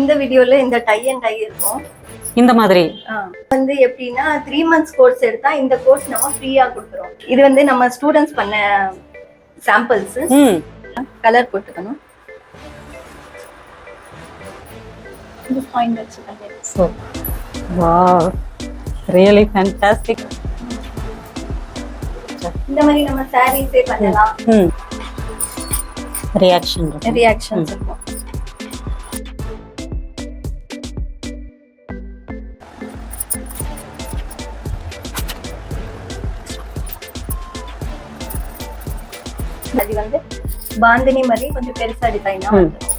இந்த வீடியோல இந்த டை அண்ட் டை இருக்கும். இந்த மாதிரி. வந்து எப்படின்னா த்ரீ மந்த்ஸ் கோர்ஸ் எடுத்தா இந்த கோர்ஸ் நம்ம ஃப்ரீயா கொடுக்குறோம் இது வந்து நம்ம ஸ்டூடெண்ட்ஸ் பண்ண சாம்பிள்ஸ் கலர் போட்டுக்கணும். ரியலி ஃபேண்டாஸ்டிக் இந்த மாதிரி நம்ம சாரீஸே பண்ணலாம். ரியாக்ஷன் ரியாக்ஷன்ஸ் இருக்கும். அது வந்து பாந்தினி மாதிரி கொஞ்சம் பெருசா டிசைன் தான் ம். வந்துரும்.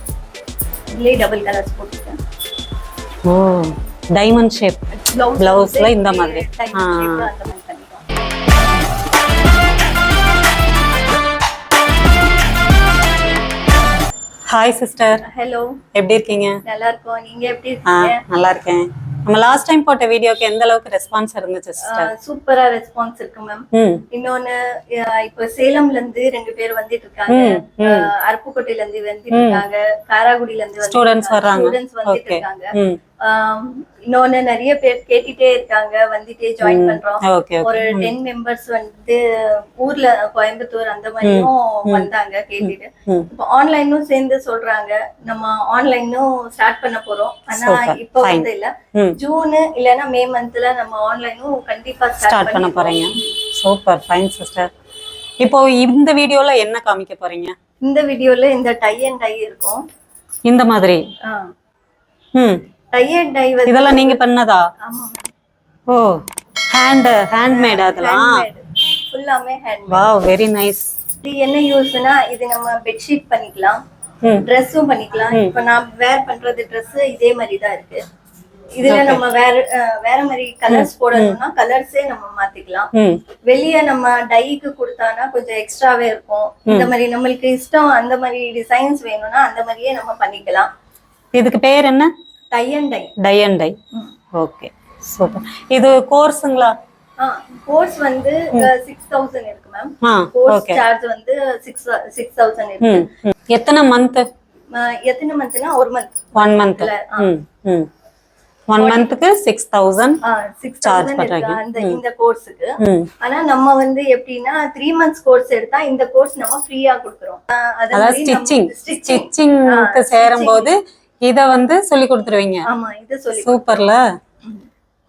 இதுலயே டபுள் கலர்ஸ் போட்டுருக்கேன் ஓ டைமண்ட் ஷேப் Blouse ல இந்த மாதிரி. ஆ. அந்த மாதிரி பண்ணிக்கலாம் ஹாய் சிஸ்டர் ஹலோ எப்படி இருக்கீங்க நல்லா இருக்கோம் நீங்க எப்படி ஆ இருக்கீங்க நல்லா இருக்கேன் நம்ம லாஸ்ட் டைம் போட்ட வீடியோக்கு எந்த அளவுக்கு ரெஸ்பான்ஸ் இருந்துச்சு சிஸ்டர் சூப்பரா ரெஸ்பான்ஸ் இருக்கு மேம் இன்னொன்னு இப்ப சேலம்ல இருந்து ரெண்டு பேர் வந்துட்டு இருக்காங்க அருப்புக்கோட்டையில இருந்து வந்துட்டு இருக்காங்க காராகுடியில இருந்து Students வர்றாங்க. ஸ்டூடெண்ட்ஸ் வந்துட்டு. இருக்காங்க இன்னொன்னு நிறைய பேர் கேட்டுட்டே இருக்காங்க வந்துட்டே ஜாயின் பண்றோம். ஒரு டென் மெம்பர்ஸ் வந்து ஊர்ல கோயம்புத்தூர் அந்த மாதிரியும் வந்தாங்க கேட்டுட்டு. இப்போ ஆன்லைனும் சேர்ந்து சொல்றாங்க நம்ம ஆன்லைனும் ஸ்டார்ட் பண்ண போறோம். ஆனா. இப்போ. வந்து இல்ல. ஜூன் இல்லனா மே மந்த்ல நம்ம ஆன்லைனும் கண்டிப்பா ஸ்டார்ட் பண்ண போறீங்க. சூப்பர் ஃபைன் சிஸ்டர் இப்போ இந்த வீடியோல என்ன காமிக்க போறீங்க? இந்த வீடியோல இந்த டை அண்ட் டை இருக்கும். இந்த மாதிரி. ம். இதெல்லாம் நீங்க பண்ணதா? ஓ ஹேண்ட் ஹேண்ட்மேட் அதெல்லாம் ஃபுல்லாமே ஹேண்ட் வாவ் வெரி நைஸ் இது என்ன யூஸ்னா இது நம்ம பெட்ஷீட் பண்ணிக்கலாம். ட்ரெஸ்ஸும் பண்ணிக்கலாம். இப்ப நான் வேர் பண்றது Dress இதே மாதிரி தான் இருக்கு. இதுல நம்ம வேற வேற மாதிரி கலர்ஸ் போடணும்னா கலர்ஸே நம்ம மாத்திக்கலாம். வெளிய நம்ம டைக்கு கொடுத்தானா கொஞ்சம் எக்ஸ்ட்ராவே இருக்கும். இந்த மாதிரி நம்மளுக்கு இஷ்டம் அந்த மாதிரி டிசைன்ஸ் வேணும்னா அந்த மாதிரியே நம்ம பண்ணிக்கலாம். இதுக்கு பேர் என்ன? Tie and tie tie and tie okay super. இது கோர்ஸுங்களா? கோர்ஸ் வந்து சிக்ஸ் தௌசண்ட் இருக்கு மேம் கோர்ஸ் சார்ஜ் வந்து சிக்ஸ் சிக்ஸ் தௌசண்ட் இருக்கு. எத்தனை மந்த் எத்தனை மந்த்னா ஒரு மந்த் ஒன் மந்த் ஒன் மந்த்துக்கு சிக்ஸ் தௌசண்ட் சிக்ஸ் தௌசண்ட் பண்றாங்க. அந்த இந்த கோர்ஸுக்கு. ஆனா நம்ம வந்து எப்படின்னா த்ரீ மந்த்ஸ் கோர்ஸ் எடுத்தா இந்த கோர்ஸ் நம்ம ஃப்ரீயா கொடுக்குறோம். அதாவது ஸ்டிச்சிங். ஸ்டிச்சிங்க்கு சேரும் போது இத வந்து சொல்லி கொடுத்துருவீங்க. ஆமா இது சொல்லி சூப்பர்ல.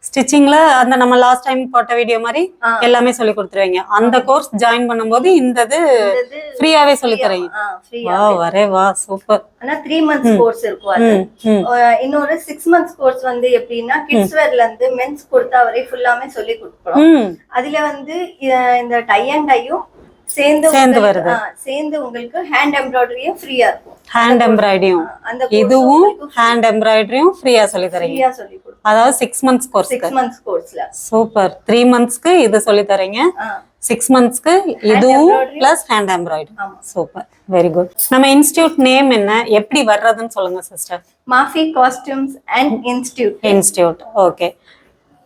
ஸ்டிச்சிங்ல அந்த நம்ம லாஸ்ட் டைம் போட்ட வீடியோ மாதிரி. எல்லாமே சொல்லி கொடுத்துருவீங்க. அந்த கோர்ஸ் ஜாயின் பண்ணும்போது இந்த இது ஃப்ரீயாவே சொல்லி தரீங்க. வா வரே வா சூப்பர். ஆனா த்ரீ மந்த்ஸ் கோர்ஸ் இருக்கும் அது. இன்னொரு சிக்ஸ் மந்த்ஸ் கோர்ஸ் வந்து எப்படின்னா கிட்ஸ் வேர்ல இருந்து மென்ஸ் கொடுத்தா வரை ஃபுல்லாமே சொல்லி கொடுக்குறோம். ம். அதுல வந்து இந்த டை அண்ட் டையும் சேர்ந்து சேர்ந்து வருது. சேர்ந்து உங்களுக்கு ஹேண்ட் எம்ப்ராய்டரியும் ஃப்ரீயா இருக்கும். ஹேண்ட் எம்ப்ராய்டரியும் இதுவும் ஹேண்ட் எம்ப்ராய்டரியும் ஃப்ரீயா சொல்லி தரீங்க. அதாவது சிக்ஸ் மந்த்ஸ் கோர்ஸ்க்கு சிக்ஸ் மந்த்ஸ் கோர்ஸ்ல சூப்பர் த்ரீ மந்த்ஸ்க்கு இது சொல்லி தரீங்க. சிக்ஸ் மந்த்ஸ்க்கு இதுவும். Plus hand embroidery super very good நம்ம இன்ஸ்டியூட் நேம் என்ன? எப்படி வர்றதுன்னு சொல்லுங்க sister Mafi costumes and institute institute okay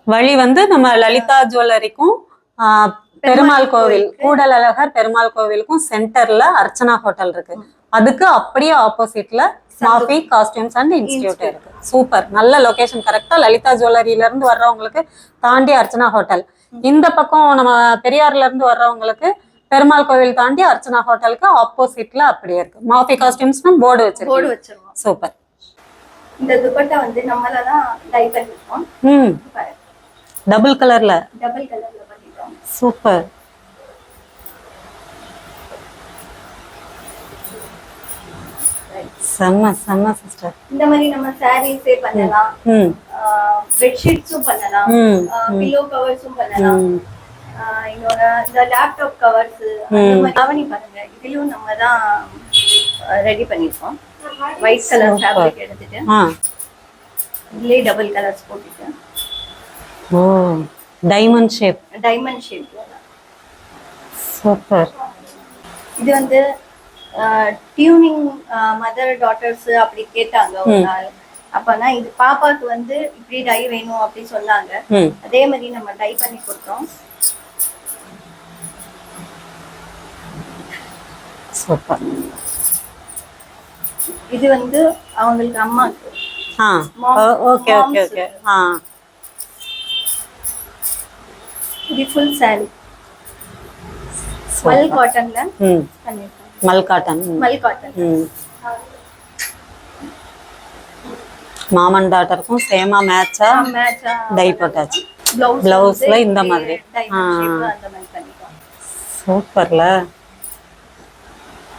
வழி வந்து நம்ம லலிதா ஜுவல்லரிக்கும் பெருமாள் கோவில் கூடல் அழகர் பெருமாள் கோவிலுக்கும் சென்டர்ல அர்ச்சனா ஹோட்டல் இருக்கு. அதுக்கு அப்படியே ஆப்போசிட்ல மாஃபி காஸ்டியூம்ஸ் அண்ட் இன்ஸ்டியூட் இருக்கு. சூப்பர் நல்ல லொகேஷன் கரெக்டா லலிதா ஜுவல்லரியில இருந்து வர்றவங்களுக்கு தாண்டி அர்ச்சனா ஹோட்டல் இந்த பக்கம் நம்ம பெரியார்ல இருந்து வர்றவங்களுக்கு பெருமாள் கோவில் தாண்டி அர்ச்சனா ஹோட்டலுக்கு ஆப்போசிட்ல அப்படியே இருக்கு. மாஃபி காஸ்டியூம்ஸ்னு போர்டு வச்சிருவோம். சூப்பர் இந்த துப்பட்டா வந்து நம்மள தான் டை பண்ணிருக்கோம் ம். டபுள் கலர்ல டபுள் கலர்ல பண்ணிட்டோம். சூப்பர் செம்ம செம்ம சிஸ்டர் இந்த மாதிரி நம்ம சாரீஸே பண்ணலாம். ம் பெட்ஷீட்ஸும் பண்ணலாம். பில்லோ கவர்ஸும் பண்ணலாம். இன்னொரு இந்த லேப்டாப் கவர்ஸ் அவனி பாருங்க இதுலயும் நம்ம தான் ரெடி பண்ணிருக்கோம் ஒயிட் கலர் ஃபேப்ரிக் எடுத்துட்டு ஆ. இதுலயே டபுள் கலர்ஸ் போட்டுட்டு. ஓ diamond shape diamond shape super இது வந்து டியூனிங் மதர் டாட்டர்ஸ் அப்படி கேட்டாங்க ஒரு நாள். அப்பனா இது பாப்பாக்கு வந்து இப்படி டை வேணும் அப்படி சொன்னாங்க. அதே மாதிரி நம்ம டை பண்ணி கொடுத்தோம். இது வந்து அவங்களுக்கு அம்மாக்கு. Okay okay. ஓகே. ஆ. இது ஃபுல் saree. மல் காட்டன்ல பண்ணிருக்கோம். மல் காட்டன் ம். மல் காட்டன் ம் மாமன் டாட்டருக்கும் சேமா மேட்சா டை போட்டாச்சு. பிளவுஸ் Blouse-ல இந்த மாதிரி. சூப்பர்ல.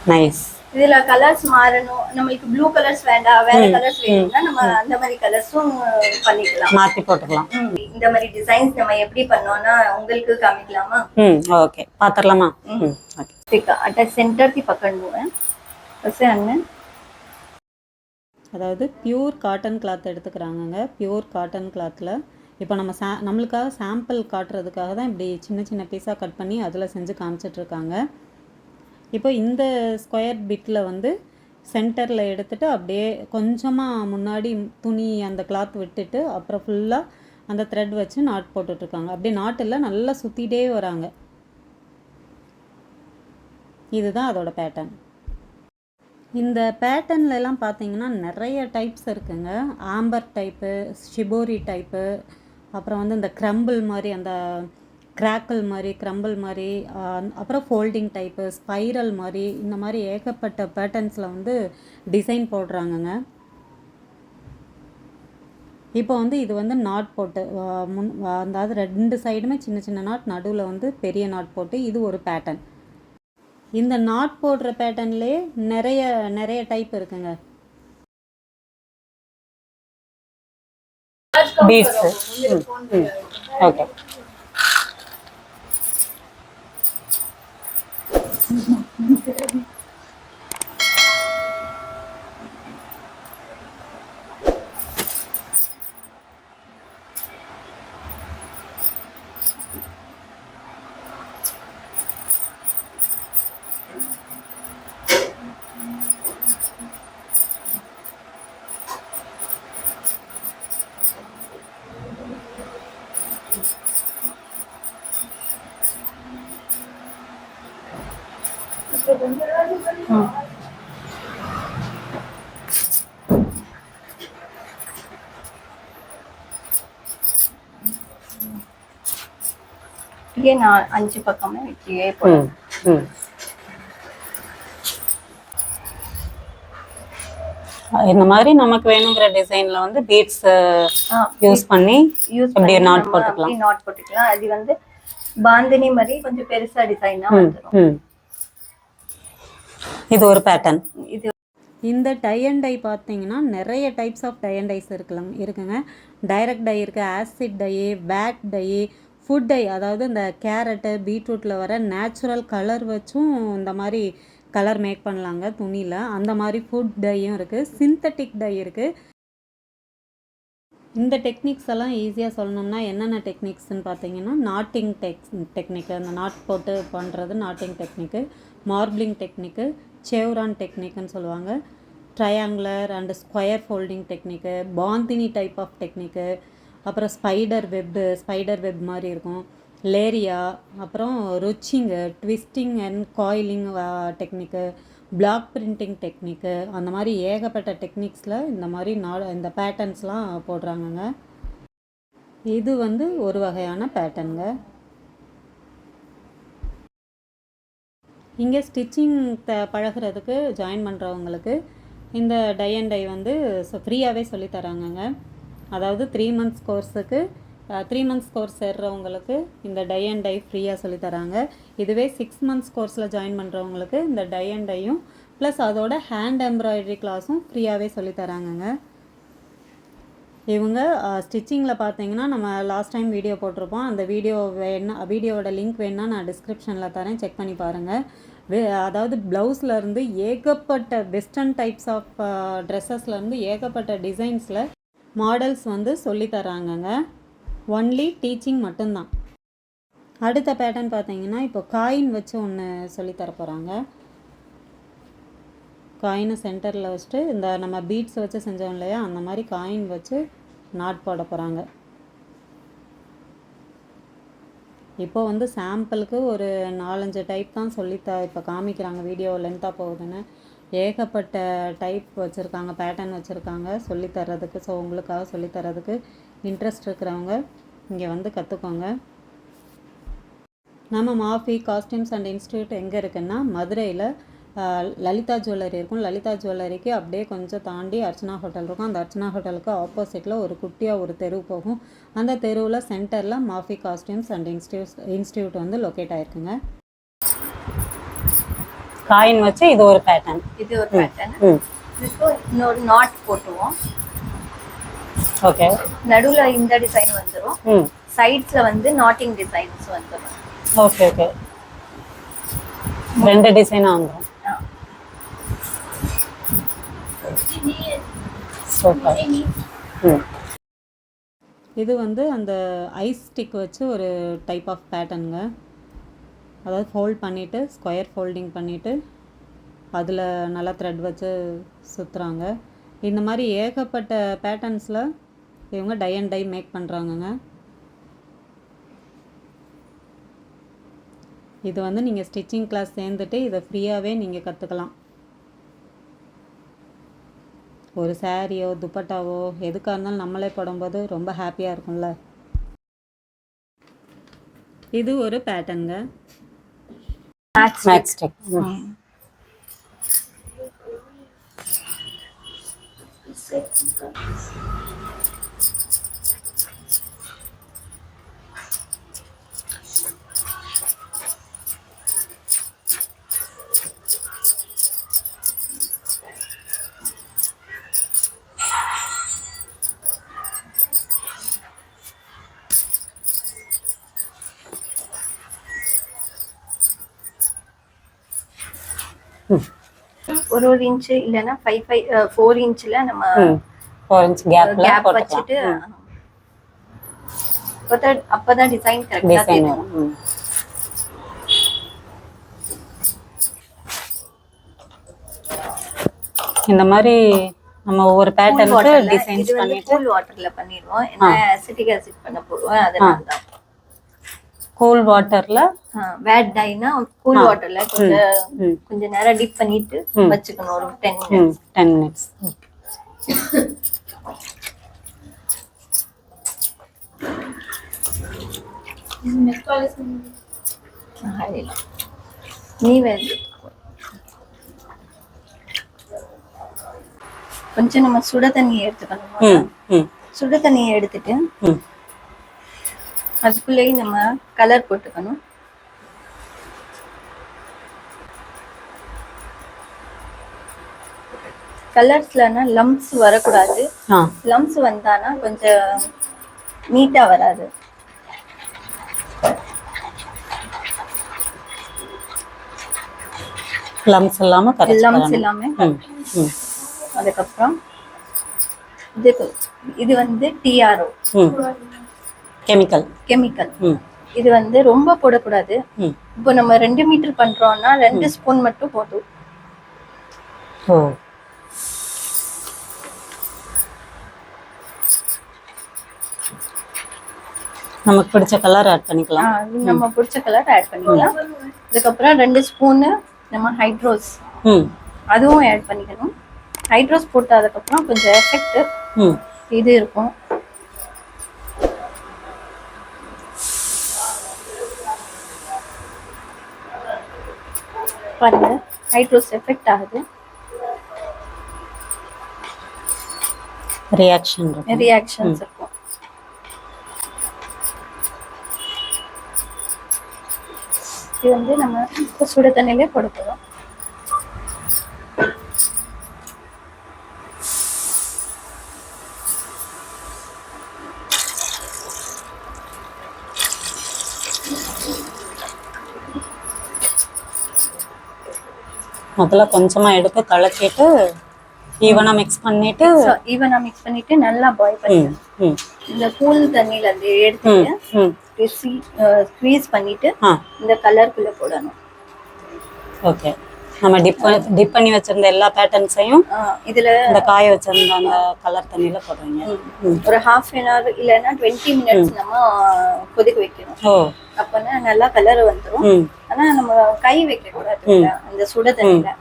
நைஸ் இதுல கலர்ஸ் மாறணும். நம்மளுக்கு ப்ளூ கலர்ஸ் வேண்டாம் வேற கலர்ஸ் வேணும்னா நம்ம அந்த மாதிரி கலர்ஸும் பண்ணிக்கலாம். மாத்தி போட்டுக்கலாம். இந்த மாதிரி டிசைன்ஸ் நம்ம எப்படி பண்ணோம்னா உங்களுக்கு காமிக்கலாமா? ஓகே பாத்துடலாமா அட்ட சென்டர் தி பக்கம் அண்ணன். அதாவது பியூர் காட்டன் கிளாத் எடுத்துக்கிறாங்கங்க. பியூர் காட்டன் கிளாத்தில் இப்போ நம்ம சா நம்மளுக்காக சாம்பிள் காட்டுறதுக்காக தான் இப்படி சின்ன சின்ன பீஸாக கட் பண்ணி அதில் செஞ்சு காமிச்சிட்ருக்காங்க இப்போ இந்த ஸ்கொயர் பிட்டில் வந்து சென்டரில் எடுத்துகிட்டு அப்படியே கொஞ்சமாக முன்னாடி துணி அந்த கிளாத் விட்டுட்டு அப்புறம் ஃபுல்லாக அந்த த்ரெட் வச்சு நாட் போட்டுட்ருக்காங்க. அப்படியே நாட்டில் நல்லா சுற்றிட்டே வராங்க. இதுதான் அதோட பேட்டர்ன் இந்த பேட்டர்ன்லலாம் பார்த்தீங்கன்னா நிறைய டைப்ஸ் இருக்குங்க. ஆம்பர் டைப்பு ஷிபோரி டைப்பு அப்புறம் வந்து இந்த க்ரம்பிள் மாதிரி அந்த கிராக்கிள் மாதிரி க்ரம்பிள் மாதிரி அப்புறம் ஃபோல்டிங் டைப்பு ஸ்பைரல் மாதிரி இந்த மாதிரி ஏகப்பட்ட பேட்டர்ன்ஸில் வந்து டிசைன் போடுறாங்கங்க. இப்போ வந்து இது வந்து நாட் போட்டு முன் அதாவது ரெண்டு சைடுமே சின்ன சின்ன நாட் நடுவில் வந்து பெரிய நாட் போட்டு இது ஒரு பேட்டர்ன் இந்த நாட் போடுற பேட்டர்ன்லேயே நிறைய நிறைய டைப் இருக்குங்க. Beads okay Видно. இப்படியே நான் அஞ்சு பக்கமே வெட்டியே இந்த மாதிரி நமக்கு வேணுங்கிற டிசைன்ல வந்து பீட்ஸ் யூஸ் பண்ணி யூஸ் பண்ணி நாட் போட்டுக்கலாம் நாட் போட்டுக்கலாம். அது வந்து பாந்தினி மாதிரி கொஞ்சம் பெருசா டிசைன் வந்துரும். இது ஒரு பேட்டர்ன் இது இந்த டை அண்ட் டை பார்த்தீங்கன்னா நிறைய types of dye and dyes இருக்குலாம் இருக்குங்க. டைரக்ட் டை இருக்குது acid dye pack dye food dye அதாவது இந்த கேரட்டு பீட்ரூட்டில் வர நேச்சுரல் கலர் வச்சும் இந்த மாதிரி கலர் மேக் பண்ணலாங்க துணியில் அந்த மாதிரி ஃபுட் டையும் இருக்குது சிந்தட்டிக் டை இருக்குது இந்த டெக்னிக்ஸ் எல்லாம் ஈஸியாக சொல்லணும்னா என்னென்ன டெக்னிக்ஸ்னு பார்த்தீங்கன்னா நாட்டிங் டெக் டெக்னிக்கு அந்த நாட் போட்டு பண்ணுறது நாட்டிங் டெக்னிக்கு மார்பிளிங் டெக்னிக்கு செவ்ரான் டெக்னிக்குன்னு சொல்லுவாங்க. Triangular and square folding technique bandhani type of technique அப்புறம் ஸ்பைடர் வெப்பு ஸ்பைடர் வெப் மாதிரி இருக்கும். லேரியா அப்புறம் ruching twisting and coiling technique block printing technique அந்த மாதிரி ஏகப்பட்ட டெக்னிக்ஸில் இந்த மாதிரி நா இந்த பேட்டர்ன்ஸ்லாம் போடுறாங்கங்க. இது வந்து ஒரு வகையான பேட்டர்னுங்க இங்கே ஸ்டிச்சிங் த பழகுறதுக்கு ஜாயின் பண்ணுறவங்களுக்கு இந்த டை அண்ட் டை வந்து ஃப்ரீயாகவே சொல்லித்தராங்கங்க அதாவது த்ரீ மந்த்ஸ் கோர்ஸுக்கு த்ரீ மந்த்ஸ் கோர்ஸ் சேர்றவங்களுக்கு இந்த டை அண்ட் டை ஃப்ரீயாக சொல்லித்தராங்க இதுவே சிக்ஸ் மந்த்ஸ் கோர்ஸில் ஜாயின் பண்ணுறவங்களுக்கு இந்த டை அண்ட் டையும் ப்ளஸ் அதோட ஹேண்ட் எம்ப்ராய்டரி கிளாஸும் ஃப்ரீயாகவே சொல்லித்தராங்கங்க இவங்க ஸ்டிச்சிங்கில் பார்த்தீங்கன்னா நம்ம லாஸ்ட் டைம் வீடியோ போட்டிருப்போம். அந்த வீடியோ வேணா வீடியோவோட லிங்க் வேணால் நான் டிஸ்கிரிப்ஷனில் தரேன். செக் பண்ணி பாருங்கள் வே அதாவது ப்ளவுஸ்லேருந்து ஏகப்பட்ட வெஸ்டர்ன் டைப்ஸ் ஆஃப் ட்ரெஸ்ஸஸ்லேருந்து ஏகப்பட்ட டிசைன்ஸில் மாடல்ஸ் வந்து சொல்லித் தராங்கங்க. ஒன்லி டீச்சிங் மட்டும்தான். அடுத்த பேட்டர்ன் பார்த்தீங்கன்னா இப்போ காயின் வச்சு ஒன்று சொல்லித்தர போகிறாங்க காயினை சென்டரில் வச்சுட்டு இந்த நம்ம பீட்ஸ் வச்சு செஞ்சோம் இல்லையா அந்த மாதிரி காயின் வச்சு நாட் போட போகிறாங்க இப்போ வந்து சாம்பிளுக்கு ஒரு நாலஞ்சு டைப் தான் சொல்லித்த இப்போ காமிக்கிறாங்க வீடியோ லென்த்தாக போகுதுன்னு. ஏகப்பட்ட டைப் வச்சுருக்காங்க பேட்டர்ன் வச்சுருக்காங்க சொல்லித் தர்றதுக்கு ஸோ உங்களுக்காக சொல்லித்தர்றதுக்கு இன்ட்ரெஸ்ட் இருக்கிறவங்க இங்கே வந்து கற்றுக்கோங்க நம்ம மாஃபி காஸ்டியூம்ஸ் அண்ட் இன்ஸ்டியூட் எங்கே இருக்குன்னா மதுரையில் லலிதா ஜுவல்லரி இருக்கும். லலிதா ஜுவல்லரிக்கு அப்படியே கொஞ்சம் தாண்டி அர்ச்சனா ஹோட்டல் இருக்கும். அந்த அர்ச்சனா ஹோட்டலுக்கு ஆப்போசிட்டில் ஒரு குட்டியாக ஒரு தெரு போகும். அந்த தெருவில் சென்டரில் மாஃபி காஸ்டியூம்ஸ் அண்ட் இன்ஸ்டியூட் இன்ஸ்டியூட் வந்து லொக்கேட் ஆயிருக்குங்க. காயின் வச்சு இது ஒரு பேட்டர்ன் இது ஒரு பேட்டர்ன் இன்னொரு நாட் போட்டுருவோம் ஓகே. நடுவுல இந்த டிசைன் வந்துரும். சைட்ஸ்ல வந்து நாட்டிங் டிசைன்ஸ் வந்துரும். Okay okay. ரெண்டு ஆ. சூப்பர் ம். இது வந்து அந்த ஐஸ் ஸ்டிக் வச்சு ஒரு டைப் ஆஃப் பேட்டர்னுங்க அதாவது ஃபோல்ட் பண்ணிவிட்டு ஸ்கொயர் ஃபோல்டிங் பண்ணிவிட்டு அதில் நல்லா த்ரெட் வச்சு சுற்றுறாங்க இந்த மாதிரி ஏகப்பட்ட பேட்டர்ன்ஸில் இவங்க டை அண்ட் டை மேக் பண்ணுறாங்கங்க இது வந்து நீங்கள் ஸ்டிச்சிங் கிளாஸ் சேர்ந்துட்டு இதை ஃப்ரீயாகவே நீங்கள் கற்றுக்கலாம் ஒரு சாரியோ துப்பட்டாவோ எதுக்காக இருந்தாலும் நம்மளே போடும்போது ரொம்ப ஹாப்பியாக இருக்கும்ல. இது ஒரு பேட்டர்னுங்க மேக்ஸ் ஒரு ஒரு இன்ச் இல்லைன்னா ஃபைவ் ஃபைவ் ஃபோர் இன்ச்ல நம்ம ஃபோர் இன்ச் கேப் வச்சுட்டு அப்பதான் அப்பதான் டிசைன் கரெக்டா தெரியும். இந்த மாதிரி நம்ம ஒவ்வொரு பேட்டர்னுக்கு டிசைன்ஸ் பண்ணிட்டு கூல் வாட்டர்ல பண்ணிடுவோம். ஏன்னா அசிட்டிக் ஆசிட் பண்ண போடுவோம். அதனால தான் கூல் வாட்டரில் வேட் டைனா கூல் வாட்டர்ல கொஞ்சம். கொஞ்ச நேரம் டிப் பண்ணிட்டு வச்சுக்கணும் ஒரு டென் ம் டென் மினிட்ஸ் மினிட்ஸ் நீ வேறு. கொஞ்சம் நம்ம சுட தண்ணியை எடுத்துக்கணும்? சுட தண்ணியை எடுத்துட்டு அதுக்குள்ளேயே நம்ம கலர் போட்டுக்கணும். கலர்ஸ்லனா லம்ப்ஸ் வரக்கூடாது. ஆ. லம்ப்ஸ் வந்தானா கொஞ்சம் நீட்டா வராது. லம்ஸ் இல்லாமல் கரெக்ட் லம்ப்ஸ் எல்லாமே ம் ம். அதுக்கப்புறம் இது இது வந்து டிஆர்ஓ கெமிக்கல் கெமிக்கல் ம். இது வந்து ரொம்ப போடக்கூடாது. இப்போ நம்ம ரெண்டு மீட்டர் பண்றோம்னா ரெண்டு ஸ்பூன் மட்டும் போதும். ஓ. நமக்கு பிடிச்ச கலர் ஆட் பண்ணிக்கலாம். நம்ம பிடிச்ச கலர் ஆட் பண்ணிக்கலாம். அதுக்கப்புறம் ரெண்டு ஸ்பூனு நம்ம ஹைட்ரோஸ் அதுவும் ஆட் பண்ணிக்கணும். ஹைட்ரோஸ் போட்டதுக்கப்புறம் கொஞ்சம் எஃபெக்ட் இது இருக்கும். பாருங்க. ஹைட்ரோஸ் எஃபெக்ட் ஆகுது. ரியாக்ஷன் ரியாக்ஷன்ஸ் இருக்கும். இது வந்து நம்ம சுட தண்ணியிலே போட போறோம் முதல்ல கொஞ்சமா எடுத்து கலக்கிட்டு ஈவனா மிக்ஸ் பண்ணிட்டு ஈவனா மிக்ஸ் பண்ணிட்டு நல்லா பாயில் பண்ணி இந்த கூல் தண்ணியில இருந்து எடுத்துட்டு ம் ஸ்க்வீஸ் பண்ணிட்டு இந்த கலருக்குள்ள போடணும். ஓகே நம்ம டிப் டிப் பண்ணி வச்சிருந்த எல்லா பேட்டர்ன்ஸையும் இதுல இந்த காய வச்சிருந்த அந்த கலர் தண்ணியில போடுறீங்க. ஒரு ஹாஃப் அன் ஹவர் இல்லைன்னா டுவெண்ட்டி மினிட்ஸ் நம்ம கொதிக்க வைக்கணும். ஓ. அப்பனா நல்லா கலர் வந்துரும். ம். ஆனா நம்ம கை வைக்க கூடாது அந்த சுட தண்ணியில.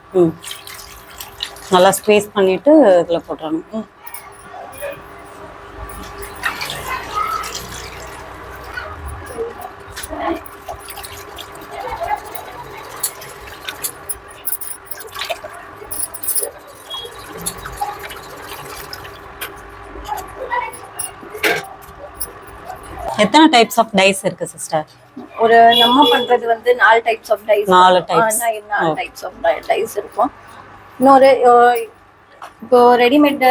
நல்லா ஸ்க்வீஸ் பண்ணிட்டு இதில் போட்டுறணும். எத்தனை டைப்ஸ் ஆஃப் டைஸ் இருக்கு சிஸ்டர் ஒரு நம்ம பண்றது வந்து நாலு டைப்ஸ் ஆஃப் டைஸ் நாலு types. நாலு டைப்ஸ் ஆஃப் டைஸ் இருக்கும்? இன்னொரு இப்போ ரெடிமேட்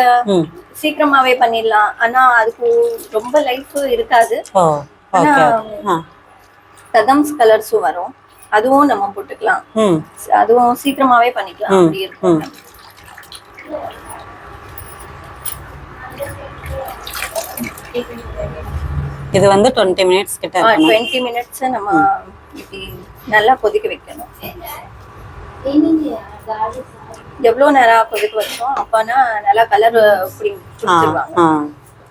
சீக்கிரமாவே பண்ணிடலாம். ஆனா அதுக்கு ரொம்ப லைஃப் இருக்காது. கதம்ஸ் கலர்ஸும் வரும். அதுவும் நம்ம போட்டுக்கலாம். அதுவும் சீக்கிரமாவே பண்ணிக்கலாம். அப்படி இருக்கும். ம். இது வந்து டுவெண்ட்டி மினிட்ஸ் கிட்ட டுவெண்ட்டி மினிட்ஸ் நம்ம இப்படி நல்லா கொதிக்க வைக்கணும். எவ்வளவு நேரம் கொதிக்க வச்சோம்? அப்பனா நல்லா கலர் இப்படி பிடிச்சிருவாங்க.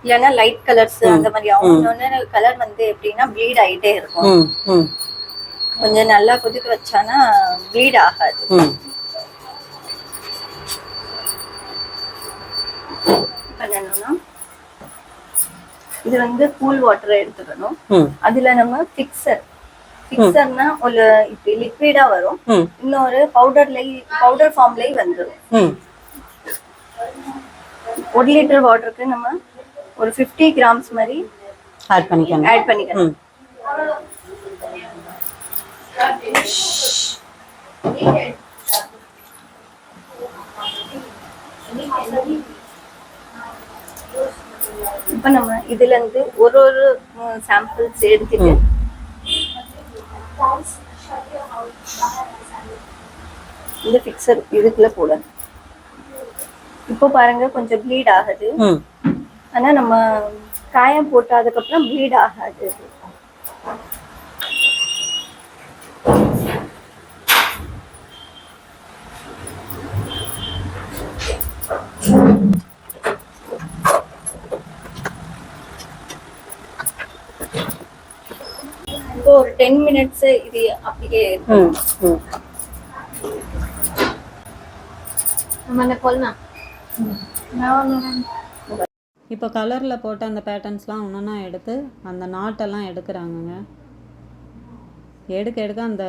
இல்லைன்னா லைட் கலர்ஸ் அந்த மாதிரி. அவங்க கலர் வந்து எப்படின்னா ப்ளீட் ஆயிட்டே இருக்கும். கொஞ்சம் நல்லா கொதிக்க வச்சானா ப்ளீட் ஆகாது. பண்ணணும்னா இது வந்து கூல் வாட்டரை எடுத்துக்கணும் அதுல நம்ம ஃபிக்சர் ஃபிக்சர்னா ஒரு இப்படி லிக்விடா வரும். இன்னொரு பவுடர்ல பவுடர் ஃபார்ம்லயே வந்துடும் ஒரு லிட்டர் வாட்டருக்கு நம்ம ஒரு 50 கிராம்ஸ் மாதிரி ஆட் பண்ணிக்கணும். ஆட் பண்ணிக்கணும் ம் இப்ப நம்ம இதுல இருந்து ஒரு ஒரு சாம்பிள்ஸ் எடுத்துட்டு. இந்த ஃபிக்சர் இதுக்குள்ள போடணும். இப்போ பாருங்க கொஞ்சம் ப்ளீட் ஆகுது. ஆனா நம்ம காயம் போட்டதுக்கு அப்புறம் ப்ளீட் ஆகாது. டென் மினிட்ஸ் இது ம் இப்போ கலரில் போட்ட அந்த பேட்டர்ன்ஸ்லாம் ஒன்றா எடுத்து அந்த நாட்டெல்லாம் எடுக்கிறாங்கங்க. எடுக்க எடுக்க அந்த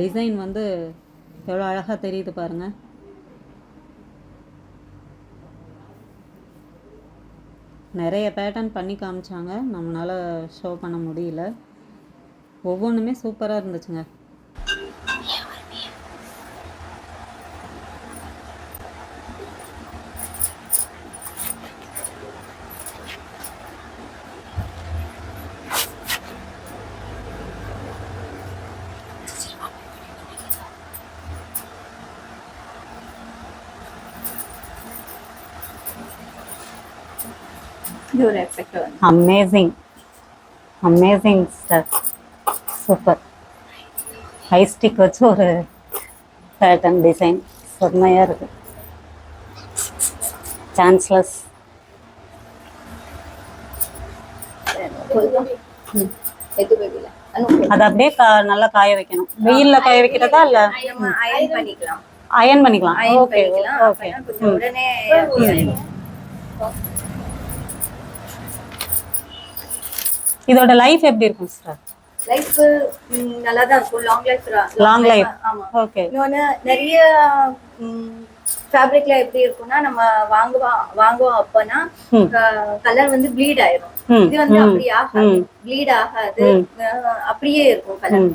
டிசைன் வந்து எவ்வளோ அழகாக தெரியுது பாருங்க. நிறைய பேட்டர்ன் பண்ணி காமிச்சாங்க. நம்மளால ஷோ பண்ண முடியல. ஒவ்வொன்றுமே சூப்பராக இருந்துச்சுங்க. Amazing amazing sir super. High stick வச்சு ஒரு பேட்டர்ன் டிசைன் செம்மையாக இருக்கு. சான்ஸ்லெஸ் அது அப்படியே நல்லா காய வைக்கணும். வெயில்ல காய வைக்கிறதா இல்ல? அயன் பண்ணிக்கலாம். அயன் பண்ணிக்கலாம். ஓகே ஓகே உடனே இதோட லைஃப் எப்படி இருக்கும் சார் லைஃப் நல்லா தான் இருக்கும். லாங் லைஃப் லாங் லைஃப் ஆமா. ஓகே இன்னொன்னு நிறைய ஃபேப்ரிக்ல எப்படி இருக்கும்னா நம்ம வாங்குவோம் வாங்குவோம் அப்பனா. கலர் வந்து ப்ளீட் ஆயிரும். இது வந்து அப்படி ஆகாது. ப்ளீட் ஆகாது. அப்படியே இருக்கும் கலர்.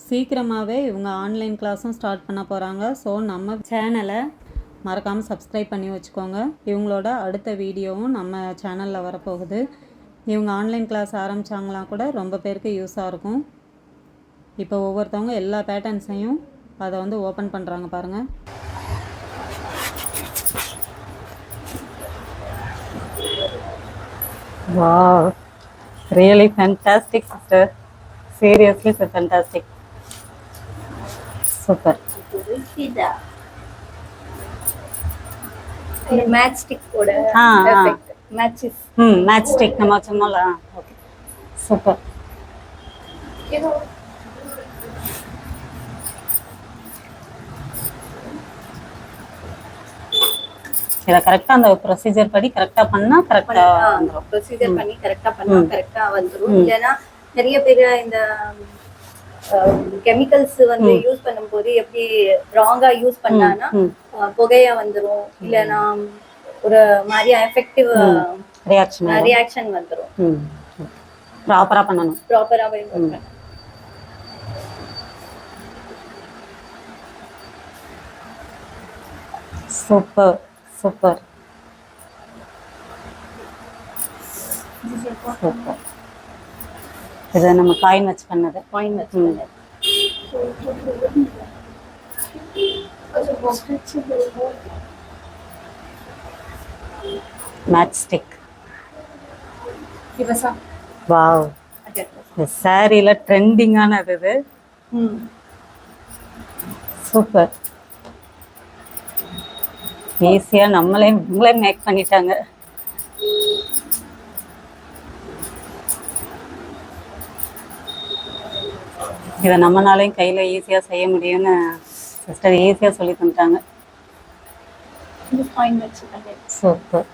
சீக்கிரமாகவே இவங்க ஆன்லைன் கிளாஸும் ஸ்டார்ட் பண்ண போகிறாங்க ஸோ நம்ம சேனலை மறக்காமல் சப்ஸ்கிரைப் பண்ணி வச்சுக்கோங்க. இவங்களோட அடுத்த வீடியோவும் நம்ம சேனலில் வரப்போகுது. இவங்க ஆன்லைன் கிளாஸ் ஆரம்பித்தாங்களாம் கூட ரொம்ப பேருக்கு யூஸாக இருக்கும் இப்போ ஒவ்வொருத்தவங்க எல்லா பேட்டர்ன்ஸையும் அதை வந்து ஓப்பன் பண்ணுறாங்க பாருங்கள் Wow, really fantastic, sister. Seriously, so fantastic. Super. இதா இந்த மேட்ச் ஸ்டிக்கோட ஆ, ஆ. மேட்சஸ் ம் மேட்ச் ஸ்டிக் நம்ம சொன்னோம்ல ஓகே சூப்பர் இதை கரெக்டா அந்த ப்ரொசீஜர் படி கரெக்டா பண்ணா கரெக்டா வந்துரும் ப்ரொசீஜர் பண்ணி கரெக்டா பண்ணா கரெக்டா வந்துரும் இல்லைன்னா நிறைய பேர் இந்த கெமிக்கல்ஸ் வந்து யூஸ் பண்ணும்போது எப்படி ராங்கா யூஸ் பண்ணானா புகையா வந்துரும் இல்லைன்னா ஒரு மாதிரி எஃபெக்டிவ் ரியாக்ஷன் ரியாக்ஷன் வந்துரும். ம். ப்ராப்பரா பண்ணணும். ப்ராப்பரா பண்ண சூப்பர் சூப்பர் சூப்பர் இது நம்ம காயின் வச்சு பண்ணது. பாயிண்ட் வச்சு மேட்ச் ஸ்டிக் வாவ் இந்த சாரியில ட்ரெண்டிங்கானது இது. சூப்பர் ஈஸியா நம்மளே நம்மளே மேக் பண்ணிட்டாங்க. இதை நம்மனாலையும் கையில ஈஸியா செய்ய முடியும்னு சிஸ்டர் ஈஸியா சொல்லி தந்துட்டாங்க. இது பாயிண்ட் வச்சு பண்ணேன் சூப்பர்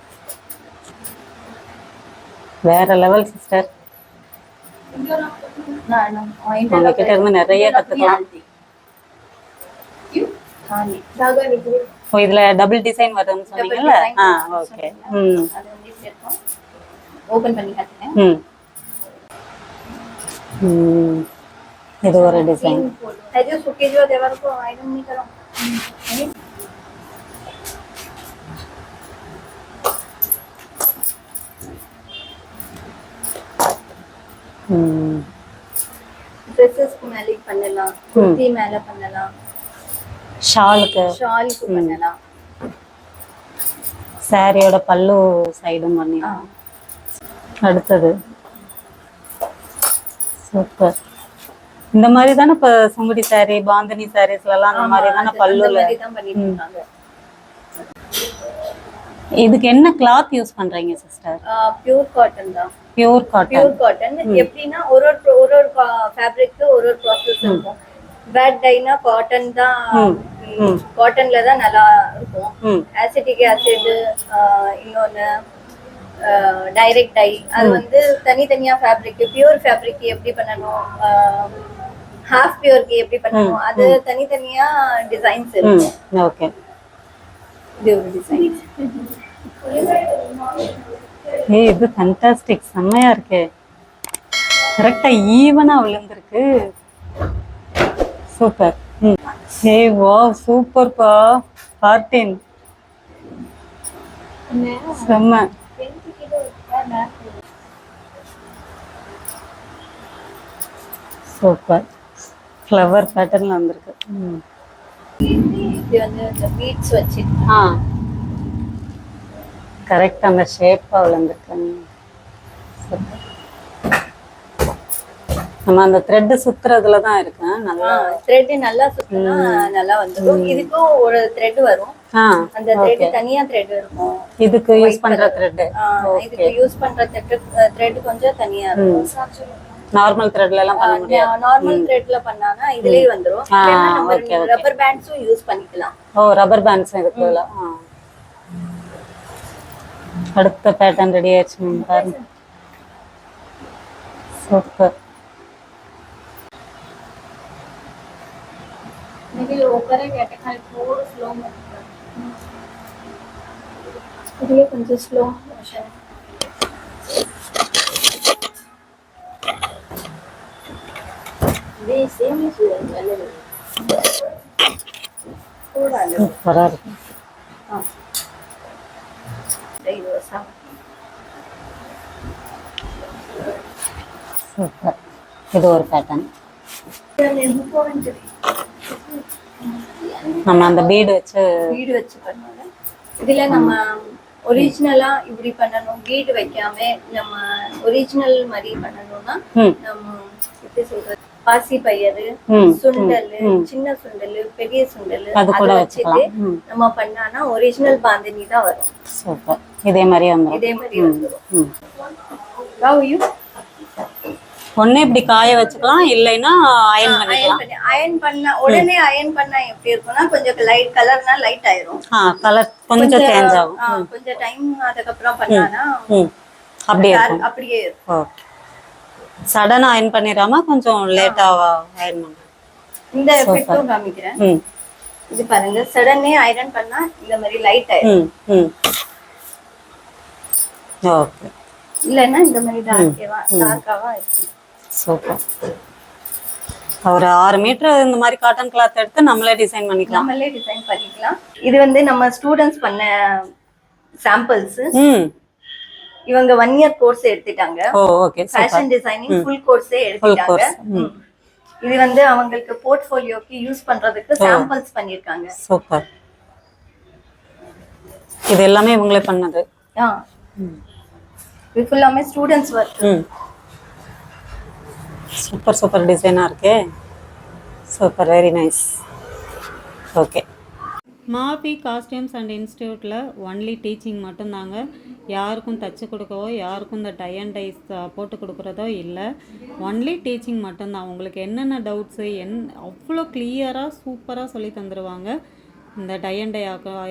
வேற லெவல் சிஸ்டர் உங்ககிட்ட இருந்து நிறைய கத்துக்கலாம் ஓ இதுல டபுள் டிசைன் வரும்னு சொன்னீங்கல்ல ஆ ஓகே ம் அது வந்து சேர்த்தோம் ஓபன் பண்ணி காட்டுறேன் ம் ம். இது ஒரு டிசைன் ட்ரெஸ்ஸஸ்க்கு மேலே பண்ணலாம். குர்த்தி மேல பண்ணலாம். ஷாலுக்கு. ஷாலுக்கு பண்ணலாம். சாரியோட பல்லு சைடும் பண்ணிடலாம் அடுத்தது. சூப்பர். இந்த மாதிரி தானே இப்போ சுங்குடி சாரி பாந்தனி சாரீஸ்ல எல்லாம் அந்த மாதிரி தானே பல்லுல இதுக்கு என்ன கிளாத் யூஸ் பண்றீங்க சிஸ்டர் பியூர் காட்டன் தான். பியூர் காட்டன் பியூர் காட்டன் எப்படின்னா ஒரு ஒரு ஒரு ஒரு ஃபேப்ரிக்கு ஒரு ஒரு ப்ராசஸ் இருக்கும். பேட் டைனா காட்டன் தான் காட்டன்ல தான் நல்லா இருக்கும். ஆசிட்டிக் ஆசிட் இன்னொன்னு டைரக்ட் டை அது வந்து தனித்தனியா ஃபேப்ரிக் பியூர் ஃபேப்ரிக் எப்படி பண்ணணும்? ஹாஃப் பியூருக்கு எப்படி பண்ணணும்? அது தனித்தனியா டிசைன்ஸ் இருக்கும். ஓகே இது ஒரு டிசைன் ஏய் இது ஃபண்டாஸ்டிக் செம்மையா இருக்கே. கரெக்டா ஈவனா விழுந்திருக்கு. சூப்பர் ம். ஏ வா சூப்பர் பா பார்ட்டின் செம்ம. சூப்பர் ஃப்ளவர் பேட்டர்ன்ல வந்திருக்கு. ம். இது வந்து பீட்ஸ் வச்சு ஆ. கரெக்ட் அந்த ஷேப்பாக விழுந்திருக்கு சூப்பர் நம்ம அந்த த்ரெட் சுத்துறதுல தான் இருக்கு நல்லா த்ரெட் நல்லா சுத்தினா நல்லா வந்துடும். இதுக்கும் ஒரு த்ரெட் வரும். அந்த த்ரெட் தனியா த்ரெட் இருக்கும். இதுக்கு யூஸ் பண்ற த்ரெட் இதுக்கு யூஸ் பண்ற த்ரெட் த்ரெட் கொஞ்சம் தனியா இருக்கும். நார்மல் த்ரெட்ல எல்லாம் பண்ண முடியாது. நார்மல் த்ரெட்ல பண்ணானா இதுலயே வந்துரும். ரப்பர் பேண்ட்ஸும் யூஸ் பண்ணிக்கலாம். ஓ ரப்பர் பேண்ட்ஸ் இருக்குல்ல కడుపుతో ప్యాటర్న్ రెడీ చేసినాం బాగా సూపర్ కొంచెం స్లో మోషన్ సూపర్ சூப்பர் இது ஒரு பேட்டர்ன் நம்ம அந்த பீடு வச்சு வீடு வச்சு பண்ணுவாங்க. இதுல நம்ம ஒரிஜினலா இப்படி பண்ணணும். வீடு வைக்காம நம்ம ஒரிஜினல் மாதிரி பண்ணணும்னா நம்ம எப்படி சொல்றது? பாசி பயிறு சுண்டல் சின்ன சுண்டல் பெரிய சுண்டல் அது கூட ம். நம்ம பண்ணானா ஒரிஜினல் பாந்தினி தான் வரும். சூப்பர். இதே மாதிரி வந்துடும் இதே மாதிரி வந்துடும் ம். How you? ஒண்ணு இப்படி காய வச்சுக்கலாம் இல்லைன்னா அயன் பண்ணிக்கலாம். அயன் பண்ணி பண்ணா உடனே அயன் பண்ணா எப்படி இருக்கும்னா கொஞ்சம் லைட் கலர்னா லைட் ஆயிரும். கலர் கொஞ்சம் சேஞ்ச் ஆகும். கொஞ்சம் டைம் அதுக்கப்புறம் பண்ணானா அப்படியே அப்படியே ஓகே. சடனா அயன் பண்ணிடாம கொஞ்சம் லேட்டாக அயன் பண்ணலாம் இந்த எஃபெக்டும் காமிக்கிறேன். இது பாருங்க சடனே ஐரன் பண்ணா இந்த மாதிரி லைட் ஆயிரும். ஓகே. இல்லைன்னா இந்த மாதிரி டார்க்கேவா டார்க்காவா இருக்கும். சூப்பர் ஒரு ஆறு மீட்டர் இந்த மாதிரி காட்டன் கிளாத் எடுத்து நம்மளே டிசைன் பண்ணிக்கலாம். நம்மளே டிசைன் பண்ணிக்கலாம். இது வந்து நம்ம ஸ்டூடெண்ட்ஸ் பண்ண சாம்பிள்ஸ் இவங்க ஒன் இயர் கோர்ஸ் எடுத்துட்டாங்க. Oh okay fashion designing full கோர்ஸே எடுத்துட்டாங்க. இது வந்து அவங்களுக்கு போர்ட்ஃபோலியோக்கு யூஸ் பண்றதுக்கு சாம்பிள்ஸ் பண்ணிருக்காங்க சூப்பர் இது எல்லாமே இவங்களே பண்ணது. ஆ. இது ஃபுல்லாமே ஸ்டூடெண்ட்ஸ் ஒர்க் சூப்பர் சூப்பர் டிசைனாக இருக்கே. சூப்பர் வெரி நைஸ் ஓகே மாபி காஸ்டியூம்ஸ் அண்ட் இன்ஸ்டியூட்டில் ஒன்லி டீச்சிங் மட்டும்தாங்க. யாருக்கும் தச்சு கொடுக்கவோ யாருக்கும் இந்த டை அண்ட் டைஸ் போட்டு கொடுக்குறதோ இல்லை. ஒன்லி டீச்சிங் மட்டும்தான். உங்களுக்கு என்னென்ன டவுட்ஸு என் அவ்வளோ கிளியராக சூப்பராக சொல்லி தந்துடுவாங்க இந்த டை அண்ட் டை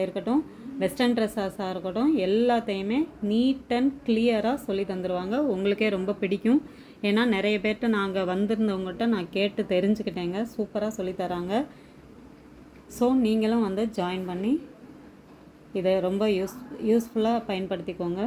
இருக்கட்டும் வெஸ்டர்ன் ட்ரெஸ்ஸஸாக இருக்கட்டும் எல்லாத்தையுமே நீட் அண்ட் கிளியராக சொல்லி தந்துடுவாங்க உங்களுக்கே ரொம்ப பிடிக்கும். ஏன்னா நிறைய பேர்கிட்ட நாங்கள் வந்திருந்தவங்ககிட்ட நான் கேட்டு தெரிஞ்சுக்கிட்டேங்க. சூப்பராக சொல்லித்தராங்க ஸோ நீங்களும் வந்து ஜாயின் பண்ணி இதை ரொம்ப யூஸ் யூஸ்ஃபுல்லாக பயன்படுத்திக்கோங்க.